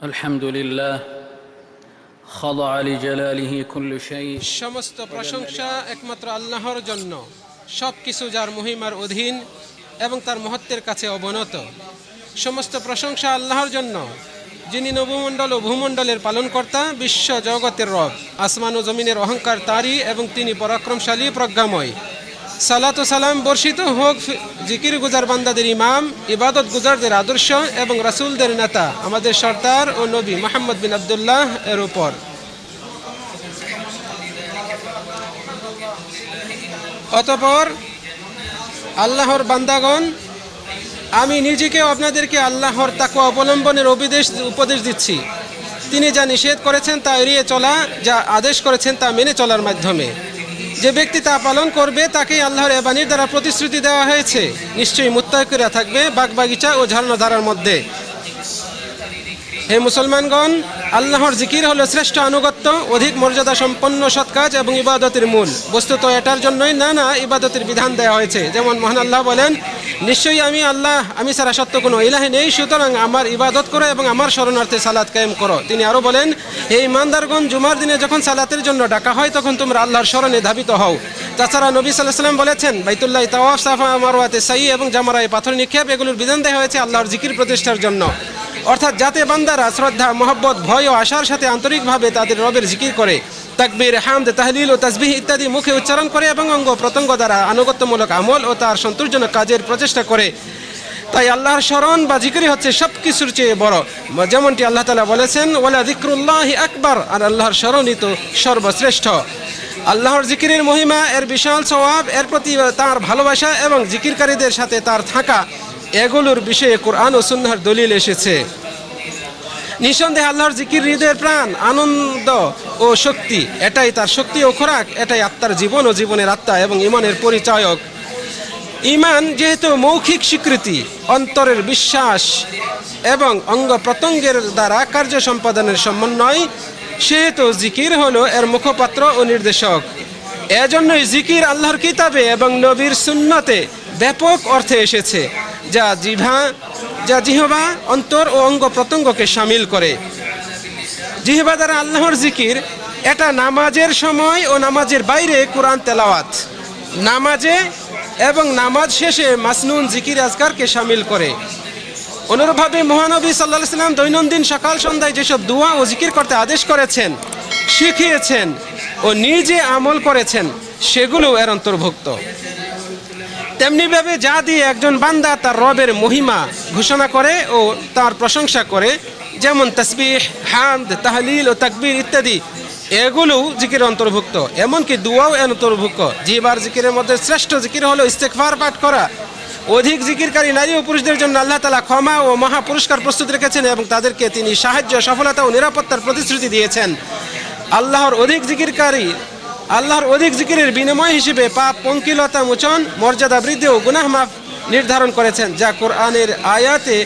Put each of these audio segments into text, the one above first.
الحمد لله خضع لجلاله كل شيء সমস্ত প্রশংসা একমাত্র আল্লাহর জন্য সব কিছু যার মহিমার অধীন এবং তার মহত্বের কাছে অবনত সমস্ত প্রশংসা আল্লাহর জন্য যিনি নবমণ্ডল ও ভূমণ্ডলের পালনকর্তা বিশ্ব জগতের রব আসমান ও জমিনের অহংকার তারই এবং তিনি পরাক্রমশালী প্রজ্ঞাময় সালাত সালাম বর্ষিত হোক, জিকির গুজার বান্দাদের ইমাম, ইবাদত গুজারদের আদর্শ এবং রাসূলদের নেতা, আমাদের সর্দার ও নবী মোহাম্মদ বিন আবদুল্লাহ এর উপর। অতপর আল্লাহর বান্দাগণ, আমি নিজেকে আপনাদেরকে আল্লাহর তাকে অবলম্বনের অভিদেশ, উপদেশ দিচ্ছি। তিনি যা নিষেধ করেছেন তা এড়িয়ে চলা, যা আদেশ করেছেন তা মেনে চলার মাধ্যমে। যে ব্যক্তি তা পালন করবে, তাকেই আল্লাহর এবানির দ্বারা প্রতিশ্রুতি দেওয়া হয়েছে। নিশ্চয়ই মুত্তাকিরা থাকবে বাগবাগিচা ও ঝর্ণাধারার মধ্যে। হে মুসলমানগণ, আল্লাহর জিকির হলো শ্রেষ্ঠ আনুগত্য, অধিক মর্যাদা সম্পন্ন সৎকাজ এবং ইবাদতের মূল। বস্তুত এটার জন্যই নানা ইবাদতের বিধান দেওয়া হয়েছে। যেমন মহান আল্লাহ বলেন, নিশ্চয়ই আমি আল্লাহ, আমি সারা সত্য কোনো ইলাহে নেই, সুতরাং আমার ইবাদত করো এবং আমার শরণার্থে সালাত কায়েম করো। তিনি আরও বলেন, হে ইমানদারগণ, জুমার দিনে যখন সালাতের জন্য ডাকা হয়, তখন তোমরা আল্লাহর স্মরণে ধাবিত হও। তাছাড়া নবী সাল্লাহ সাল্লাম বলেছেন, বাইতুল্লাহ তাওয়াফ সাফা মারওয়াতে সাই এবং জামারায় পাথর নিক্ষেপ, এগুলোর বিধান দেওয়া হয়েছে আল্লাহর জিকির প্রতিষ্ঠার জন্য। অর্থাৎ যাতে বান্দারা শ্রদ্ধা, মহব্বত, ভয় ও আশার সাথে আন্তরিকভাবে তাদের রবের জিকির করে। তাকবীর, হামদ, তাহলিল ও তাসবিহ ইত্যাদি মুখে উচ্চারণ করে এবং অঙ্গ প্রত্যঙ্গ দ্বারা আনুগত্যমূলক আমল ও তার সন্তোষজনক কাজের প্রচেষ্টা করে। তাই আল্লাহর স্মরণ বা জিকিরি হচ্ছে সব কিছুর চেয়ে বড়। যেমনটি আল্লাহ তালা বলেছেন ওলা জিক্রুল্লাহ আকবর আর আল্লাহর স্মরণই তো সর্বশ্রেষ্ঠ। আল্লাহর জিকিরের মহিমা, এর বিশাল স্বভাব এর প্রতি তার ভালোবাসা এবং জিকিরকারীদের সাথে তার থাকা। এগুলোর বিষয়ে কোরআন ও সুন্নাহর দলিল এসেছে। নিঃসন্দেহে আল্লাহর জিকির হৃদয়ের প্রাণ, আনন্দ ও শক্তি, এটাই তার শক্তি ও খোরাক, এটাই আত্মার জীবন ও জীবনের আত্মা এবং ইমানের পরিচয়ক। ইমান যেহেতু মৌখিক স্বীকৃতি, অন্তরের বিশ্বাস এবং অঙ্গ প্রত্যঙ্গের দ্বারা কার্য সম্পাদনের সমন্বয়, সেহেতু জিকির হলো এর মুখপাত্র ও নির্দেশক। এজন্যই জিকির আল্লাহর কিতাবে এবং নবীর সুন্নতে ব্যাপক অর্থে এসেছে। যা জিভা, যা জিহবা, অন্তর ও অঙ্গ প্রত্যঙ্গকে সামিল করে। জিহবা দ্বারা আল্লাহর জিকির, এটা নামাজের সময় ও নামাজের বাইরে কোরআন তেলাওয়াত। নামাজে এবং নামাজ শেষে মাসনুন জিকির আজকারকে সামিল করে। অনুরূপভাবে মহানবী সাল্লাহ সাল্লাম দৈনন্দিন সকাল সন্ধ্যায় যেসব দোয়া ও জিকির করতে আদেশ করেছেন, শিখিয়েছেন ও নিজে আমল করেছেন, সেগুলো এর অন্তর্ভুক্ত। তেমনিভাবে যা দিয়ে একজন বান্দা তার রবের মহিমা ঘোষণা করে ও তার প্রশংসা করে, যেমন তসবিহ, হামদ, তাহলিল ও তাকবীর ইত্যাদি এগুলো জিকির অন্তর্ভুক্ত। এমনকি দুয়াও এর অন্তর্ভুক্ত। জিবার জিকিরের মধ্যে শ্রেষ্ঠ জিকির হলো ইস্তেকফার পাঠ করা। অধিক জিকিরকারী নারী ও পুরুষদের জন্য আল্লাহ তালা ক্ষমা ও মহা পুরস্কার প্রস্তুত রেখেছেন এবং তাদেরকে তিনি সাহায্য, সফলতা ও নিরাপত্তার প্রতিশ্রুতি দিয়েছেন। আল্লাহর অধিক জিকিরকারী আল্লাহর অধিক জিকিরের বিনিময় হিসেবে পাপ পঙ্কিলতা মোচন, মর্যাদা বৃদ্ধি ও গুনাহ মাফ নির্ধারণ করেছেন, যা কোরআনের আয়াতে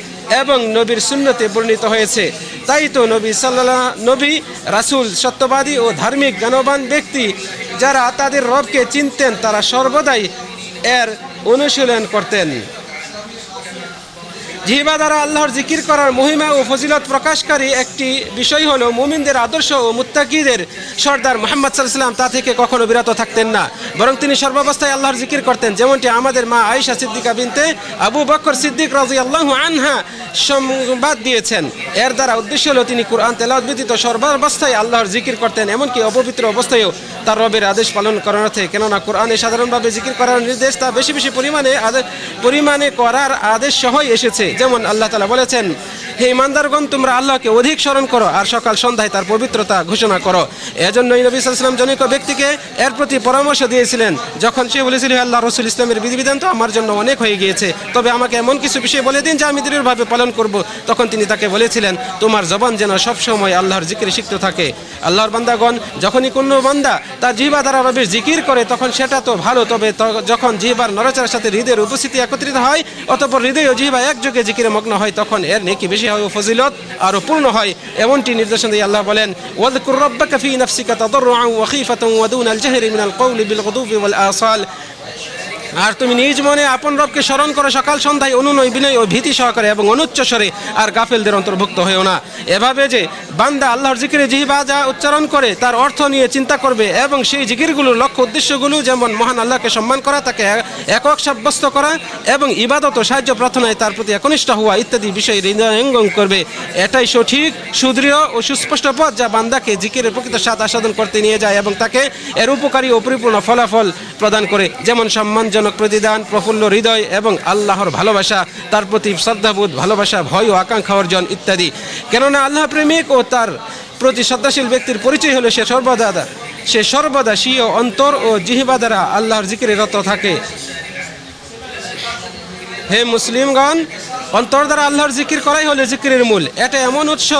এবং নবীর সুন্নতে বর্ণিত হয়েছে। তাই তো নবী সাল্লাহ নবী, রাসূল, সত্যবাদী ও ধার্মিক, জ্ঞানবান ব্যক্তি যারা তাদের রবকে চিনতেন, তারা সর্বদাই এর অনুশীলন করতেন। জিহবা দ্বারা আল্লাহর জিকির করার মহিমা ও ফজিলত প্রকাশকারী একটি বিষয় হলো মুমিনদের আদর্শ ও মুত্তাকিদের সর্দার মোহাম্মদ সাল্লাম তা থেকে কখনো বিরত থাকতেন না। বরং তিনি সর্বাবস্থায় আল্লাহর জিকির করতেন, যেমনটি আমাদের মা আয়েশা সিদ্দিকা বিনতে আবু বকর সিদ্দিক রাজি আল্লাহ আনহা সংবাদ দিয়েছেন। এর দ্বারা উদ্দেশ্য হলো তিনি কোরআন তেলাওয়াত ব্যতীত সর্বাবস্থায় আল্লাহর জিকির করতেন, এমনকি অপবিত্র অবস্থায়ও তার রবের আদেশ পালন অর্থে কেননা কোরআনে সাধারণভাবে জিকির করার নির্দেশ তা বেশি বেশি পরিমাণে পরিমাণে করার আদেশ সহই এসেছে। যেমন আল্লাহ তালা বলেছেন হে ইমানদারগণ, তোমরা আল্লাহকে অধিক স্মরণ করো আর সকাল সন্ধ্যায় তার পবিত্রতা ঘোষণা করো। এজন্যই নবী সাল্লাম জনৈক ব্যক্তিকে এর প্রতি পরামর্শ দিয়েছিলেন, যখন সে বলেছিল আল্লাহ, রসুল ইসলামের বিধিবিধান তো আমার জন্য অনেক হয়ে গিয়েছে, তবে আমাকে এমন কিছু বিষয় বলে দিন যা আমি দৃঢ়ভাবে পালন করব। তখন তিনি তাকে বলেছিলেন, তোমার জবান যেন সবসময় আল্লাহর জিকিরে সিক্ত থাকে। আল্লাহর বান্দাগণ, যখনই কোনো বান্দা তার জিহ্বা দ্বারা রবের জিকির করে, তখন সেটা তো ভালো, তবে যখন জিহ্বার নরচার সাথে হৃদয়ের উপস্থিতি একত্রিত হয়, অতপর হৃদয় ও জিহ্বা একযোগে জিকিরে মগ্ন হয়, তখন এর নেকি বেশি হয় ও ফজিলত আরও পূর্ণ হয়। এমনটি নির্দেশন দিয়ে আল্লাহ বলেন ওয়াদকুর রব্বাকা ফি নাফসিকা তাদাররুআন ওয়া খীফাতান ওয়া দুনা আল জাহরি মিনাল কওলি বিল গুদুবি ওয়াল আসাল আর তুমি নিজ মনে আপন রবকে স্মরণ করো সকাল সন্ধ্যায় অনুনয় বিনয় ও ভীতি সহকারে এবং অনুচ্চ স্বরে, আর গাফেলদের অন্তর্ভুক্ত হয়েও না। এভাবে যে বান্দা আল্লাহর জিকিরে জিহিবা যা উচ্চারণ করে, তার অর্থ নিয়ে চিন্তা করবে এবং সেই জিকিরগুলোর লক্ষ্য উদ্দেশ্যগুলো যেমন মহান আল্লাহকে সম্মান করা, তাকে একক সাব্যস্ত করা এবং ইবাদত ও সাহায্য প্রার্থনায় তার প্রতি একনিষ্ঠ হওয়া ইত্যাদি বিষয়ে হৃদয়ঙ্গম করবে। এটাই সঠিক, সুদৃঢ় ও সুস্পষ্ট পথ যা বান্দাকে জিকিরের প্রকৃত স্বাদ আস্বাদন করতে নিয়ে যায় এবং তাকে এর উপকারী ও পরিপূর্ণ ফলাফল প্রদান করে। যেমন সম্মানজনক প্রতিদান, প্রফুল্ল হৃদয় এবং আল্লাহর ভালোবাসা, তার প্রতি শ্রদ্ধাবোধ, ভালোবাসা, ভয় ও আকাঙ্ক্ষা অর্জন ইত্যাদি। কেননা আল্লাহ প্রেমিক ও তার প্রতি শ্রদ্ধাশীল ব্যক্তির পরিচয় হলো সে সর্বদা সে সর্বদা স্বীয় অন্তর ও জিহিবা দ্বারা আল্লাহর জিকিরে রত থাকে। হে মুসলিমগণ, অন্তর দ্বারা আল্লাহর জিকির করাই হলো জিকিরের মূল। এটা এমন উৎস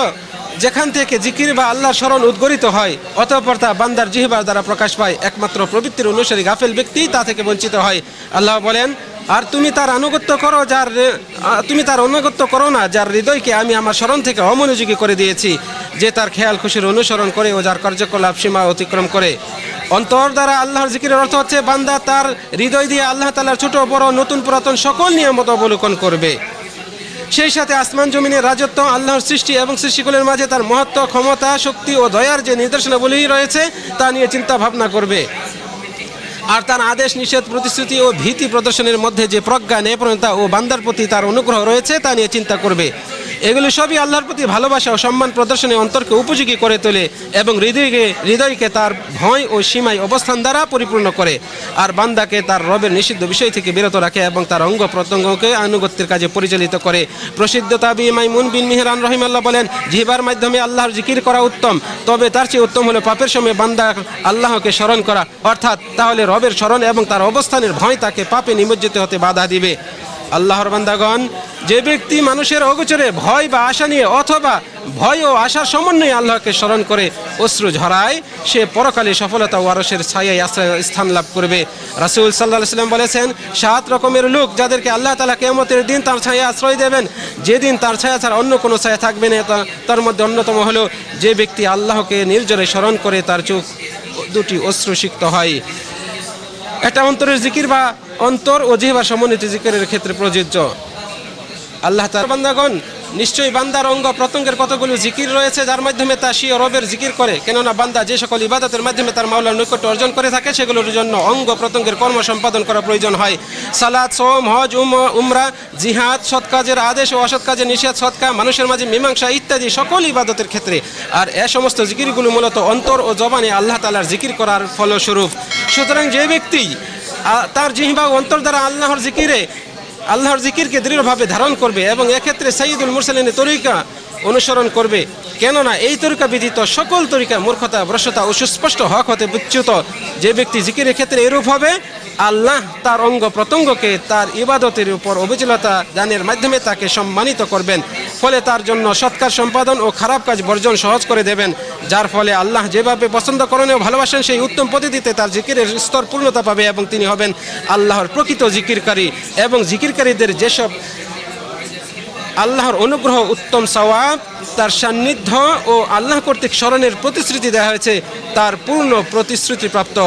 যেখান থেকে জিকির বা আল্লাহর স্মরণ উদ্গরিত হয়, অতঃপর তা বান্দার জিহবার দ্বারা প্রকাশ পায়। একমাত্র প্রবৃত্তির অনুসারী গাফেল ব্যক্তি তা থেকে বঞ্চিত হয়। আল্লাহ বলেন, আর তুমি তার আনুগত্য করো যার, তুমি তার অনুগত্য করো না, যার হৃদয়কে আমি আমার স্মরণ থেকে অমনোযোগী করে দিয়েছি। যে তার খেয়াল খুশির অনুসরণ করে ও যার কার্যকলাপ সীমা অতিক্রম করে। অন্তর দ্বারা আল্লাহর জিকিরের অর্থ হচ্ছে বান্দা তার হৃদয় দিয়ে আল্লাহ তালার ছোট বড় নতুন পুরাতন সকল নিয়ামত অবলোকন করবে। সেই সাথে আসমান জমিনের রাজত্ব, আল্লাহর সৃষ্টি এবং সৃষ্টিগুলোর মাঝে তার মহত্ব, ক্ষমতা, শক্তি ও দয়ার যে নিদর্শনাবলী রয়েছে, তা নিয়ে চিন্তা ভাবনা করবে। আর তার আদেশ, নিষেধ, প্রতিশ্রুতি ও ভীতি প্রদর্শনের মধ্যে যে প্রজ্ঞা নেপণতা ও বান্দার প্রতি তার অনুগ্রহ রয়েছে, তা নিয়ে চিন্তা করবে। এগুলি সবই আল্লাহর প্রতি ভালোবাসা ও সম্মান প্রদর্শনে অন্তরকে উপযোগী করে তোলে এবং হৃদয়কে হৃদয়কে তার ভয় ও সীমায় অবস্থান দ্বারা পরিপূর্ণ করে। আর বান্দাকে তার রবের নিষিদ্ধ বিষয় থেকে বিরত রাখে এবং তার অঙ্গ প্রত্যঙ্গকে আনুগত্যের কাজে পরিচালিত করে। প্রসিদ্ধ তাবি মাই মাইমুন বিন মিহরান রহিমাল্লাহ বলেন, জিহবার মাধ্যমে আল্লাহর জিকির করা উত্তম, তবে তার চেয়ে উত্তম হলো পাপের সময় বান্দা আল্লাহকে স্মরণ করা। অর্থাৎ তাহলে রবের স্মরণ এবং তার অবস্থানের ভয় তাকে পাপে নিমজ্জিত হতে বাধা দিবে। আল্লাহর বান্দাগণ, যে ব্যক্তি মানুষের অগোচরে ভয় বা আশা নিয়ে অথবা ভয় ও আশার সমন্বয়ে আল্লাহকে স্মরণ করে অশ্রু ঝরায়, সে পরকালে সফলতা ও আরসের ছায়ায় আশ্রয় স্থান লাভ করবে। রাসুল সাল্লাহ সাল্লাম বলেছেন, সাত রকমের লোক যাদেরকে আল্লাহ তালা কেমতের দিন তার ছায়া আশ্রয় দেবেন, যেদিন তার ছায়া ছাড়া অন্য কোনো ছায়া থাকবে না, তার মধ্যে অন্যতম হলো যে ব্যক্তি আল্লাহকে নির্জরে স্মরণ করে তার চোখ দুটি অশ্রুসিক্ত হয়। এটা অন্তরের জিকির বা অন্তর ও জিহবা সমন্বিত জিকিরের ক্ষেত্রে প্রযোজ্য। আল্লাহ বান্দাগণ, নিশ্চয়ই বান্দার অঙ্গ প্রত্যঙ্গের কতগুলো জিকির রয়েছে, যার মাধ্যমে তা সিও রবের জিকির করে। কেননা বান্দা যে সকল ইবাদতের মাধ্যমে তার মাওলার নৈকট্য অর্জন করে থাকে, সেগুলোর জন্য অঙ্গ প্রত্যঙ্গের কর্ম সম্পাদন করা প্রয়োজন হয়। সালাদ সোম হজ, উম, উমরা, জিহাদ, সৎ কাজের আদেশ ও অসৎ কাজের নিষেধ সৎকা মানুষের মাঝে মীমাংসা ইত্যাদি সকল ইবাদতের ক্ষেত্রে। আর এ সমস্ত জিকিরগুলো মূলত অন্তর ও জবানে আল্লাহ তালার জিকির করার ফলস্বরূপ। সুতরাং যে ব্যক্তি তার জিহিবা অন্তর দ্বারা আল্লাহর জিকিরে, আল্লাহর জিকিরকে দৃঢ়ভাবে ধারণ করবে এবং এক্ষেত্রে সাইদুল মুরসালিনের তরিকা অনুসরণ করবে। কেননা এই তরিকা ব্যতীত সকল তরিকা মূর্খতা, ভ্রষ্টতা ও সুস্পষ্ট হক হতে বিচ্যুত। যে ব্যক্তি জিকিরের ক্ষেত্রে এরূপ হবে আল্লাহ তার অঙ্গ প্রত্যঙ্গকে তার ইবাদতের উপর অবিচলতা দানের মাধ্যমে তাকে সম্মানিত করবেন। ফলে তার জন্য সৎকার সম্পাদন ও খারাপ কাজ বর্জন সহজ করে দেবেন। যার ফলে আল্লাহ যেভাবে পছন্দ করেন ও ভালোবাসেন, সেই উত্তম পদ্ধতিতে তার জিকিরের স্তর পূর্ণতা পাবে এবং তিনি হবেন আল্লাহর প্রকৃত জিকিরকারী এবং জিকিরকারীদের যেসব আল্লাহর অনুগ্রহ, উত্তম সওয়াব, তার সান্নিধ্য ও আল্লাহ কর্তৃক স্মরণের প্রতিশ্রুতি দেওয়া হয়েছে, তার পূর্ণ প্রতিশ্রুতি প্রাপ্ত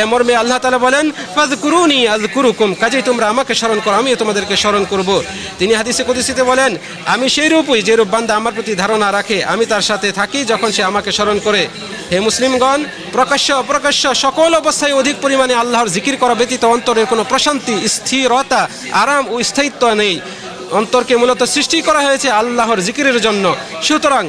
এ মর্মে আল্লাহ তালা বলেন ফাজ কুরুনি আজ কুরুকুম কাজেই তোমরা আমাকে স্মরণ করো, আমিও তোমাদেরকে স্মরণ করব। তিনি হাদিসে কুদিসিতে বলেন, আমি সেই রূপই যে রূপ বান্দা আমার প্রতি ধারণা রাখে, আমি তার সাথে থাকি যখন সে আমাকে স্মরণ করে। হে মুসলিমগণ, প্রকাশ্য অপ্রকাশ্য সকল অবস্থায় অধিক পরিমাণে আল্লাহর জিকির করা ব্যতীত অন্তরের কোনো প্রশান্তি, স্থিরতা, আরাম ও স্থায়িত্ব নেই। অন্তরকে মূলত সৃষ্টি করা হয়েছে আল্লাহর জিকিরের জন্য। সুতরাং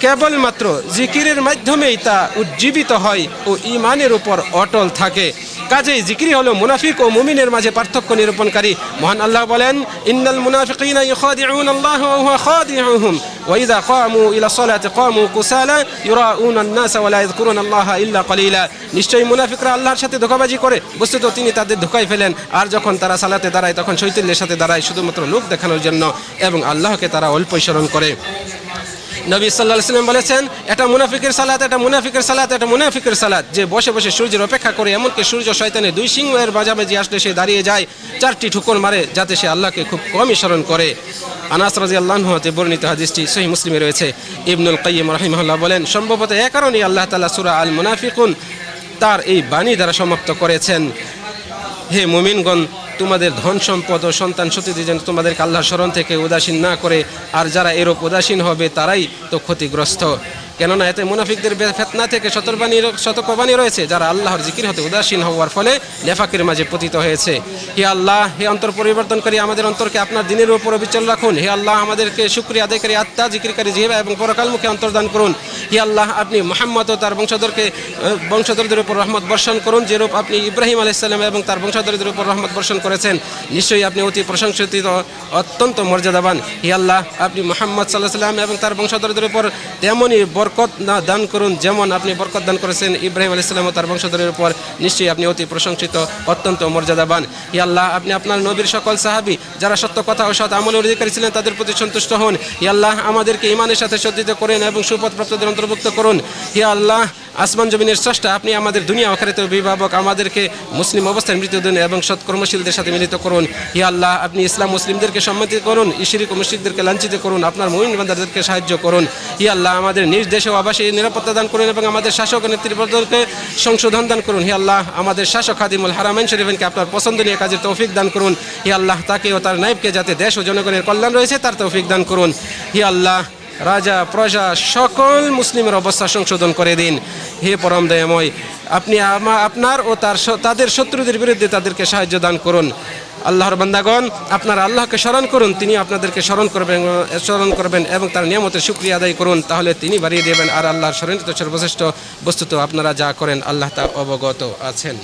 কেবলমাত্র জিকিরের মাধ্যমেই তা উজ্জীবিত হয় ও ইমানের উপর অটল থাকে। কাজেই জিকিরি হলো মুনাফিক ও মুমিনের মাঝে পার্থক্য নিরূপণকারী। মহান আল্লাহ বলেন, ইন্নাল মুনাফিকিনা ইখাদিউন আল্লাহ ওয়া হুয়া খাদিউহুম। ওয়া ইযা কামু ইলা সালাতি কামু কুসালা ইউরাউন আন-নাস ওয়া লা ইয়াযকুরুন আল্লাহ ইল্লা কলিলা। নিশ্চয়ই মুনাফিকরা আল্লাহর সাথে ধোঁকাবাজি করে। বস্তুত তিনি তাদের ধোঁকায় ফেলেন। আর যখন তারা সালাতে দাঁড়ায়, তখন শৈতল্যের সাথে দাঁড়ায় শুধুমাত্র লোক দেখানোর জন্য এবং আল্লাহকে তারা অল্পই স্মরণ করে। নবী সাল্লাহ সাল্লাম বলেছেন, এটা মুনাফিকের সালাত, এটা মুনাফিকের সালাত, এটা মুনাফিকের সালাত। যে বসে বসে সূর্যের অপেক্ষা করে, এমনকি সূর্য শয়তানের দুই সিংহের মাঝামাঝি আসলে সে দাঁড়িয়ে যায়, চারটি ঠুকর মারে, যাতে সে আল্লাহকে খুব কমই স্মরণ করে। আনাস রাজি আল্লাহ হতে বর্ণিত হাদিসটি সহি মুসলিমে রয়েছে। ইবনুল কাইম রহিমহল্লাহ বলেন, সম্ভবত এ কারণেই আল্লাহ তালা সুরা আল মুনাফিকুন তার এই বাণী দ্বারা সমাপ্ত করেছেন। হে মুমিনগণ তোমাদের ধন সম্পদ ও সন্তান সতীদের যেন তোমাদেরকে আল্লাহর স্মরণ থেকে উদাসীন না করে, আর যারা এরূপ উদাসীন হবে তারাই তো ক্ষতিগ্রস্ত। কেননা এতে মুনাফিকদের ফেতনা থেকে সতর্কবাণী সতর্কবাণী রয়েছে, যারা আল্লাহর জিকির হতে উদাসীন হওয়ার ফলে নেফাকের মাঝে পতিত হয়েছে। হে আল্লাহ, হে অন্তর পরিবর্তনকারী, আমাদের অন্তরকে আপনার দিনের উপর অবিচল রাখুন। হে আল্লাহ, আমাদেরকে শুক্রিয়া আদায়কারী আত্মা জিকিরকারী জিহেবা এবং পরকালমুখে অন্তর্দান করুন। হে আল্লাহ, আপনি মোহাম্মদ ও তার বংশধরকে বংশধরদের উপর রহমত বর্ষণ করুন, যেরূপ আপনি ইব্রাহিম আলাইসাল্লাম এবং তার বংশধরদের উপর রহমত বর্ষণ করেছেন। নিশ্চয়ই আপনি অতি প্রশংসিত, অত্যন্ত মর্যাদাবান। হে আল্লাহ, আপনি মোহাম্মদ সাল্লাহ সাল্লাম এবং তার বংশধরদের উপর তেমনই বরকত না দান করুন, যেমন আপনি বরকত দান করেছেন ইব্রাহিম আলাইসাল্লাম ও তার বংশধরের উপর, নিশ্চয়ই আপনি অতি প্রশংসিত, অত্যন্ত মর্যাদাবান। ইয়াল্লাহ আপনি আপনার নবীর সকল সাহাবি, যারা সত্য কথা ও সৎ আমলের অধিকারী ছিলেন, তাদের প্রতি সন্তুষ্ট হন। ইয়াল্লাহ আমাদেরকে ইমানের সাথে সজ্জিত করেন এবং সুপথ প্রাপ্তদের অন্তর্ভুক্ত করুন। ইয়াল্লাহ আল্লাহ আসমান জমিনের স্রষ্টা, আপনি আমাদের দুনিয়া অখারিত অভিভাবক, আমাদেরকে মুসলিম অবস্থায় মৃত্যু দিন এবং সৎকর্মশীলদের সাথে মিলিত করুন। হে আল্লাহ, আপনি ইসলাম মুসলিমদেরকে সম্মতি করুন, ইশরিক ও মুশরিকদেরকে লাঞ্ছিত করুন, আপনার মহিন বান্দাদেরকে সাহায্য করুন। হে আল্লাহ, আমাদের নিজ দেশে আবাসে নিরাপত্তা দান করুন এবং আমাদের শাসক নেতৃবর্গকে সংশোধন দান করুন। হে আল্লাহ, আমাদের শাসক খাদিমুল হারামাইন শরীফকে আপনার পছন্দনীয় কাজের তৌফিক দান করুন। হে আল্লাহ, তাকে ও তার নাইবকে যাতে দেশ ও জনগণের কল্যাণ রয়েছে, তার তৌফিক দান করুন। হে আল্লাহ রাজা, প্রজা, সকল মুসলিমের অবস্থা সংশোধন করে দিন। হে পরম দয়াময়, আপনি আপনার ও তার তাদের শত্রুদের বিরুদ্ধে তাদেরকে সাহায্য দান করুন। আল্লাহর বান্দাগণ, আপনারা আল্লাহকে স্মরণ করুন তিনি আপনাদেরকে স্মরণ করবেন স্মরণ করবেন এবং তার নিয়মতের শুক্রিয়া আদায় করুন। তাহলে তিনি বাড়িয়ে দেবেন আর আল্লাহর স্মরণিত সর্বশ্রেষ্ঠ বস্তুত আপনারা যা করেন, আল্লাহ তা অবগত আছেন।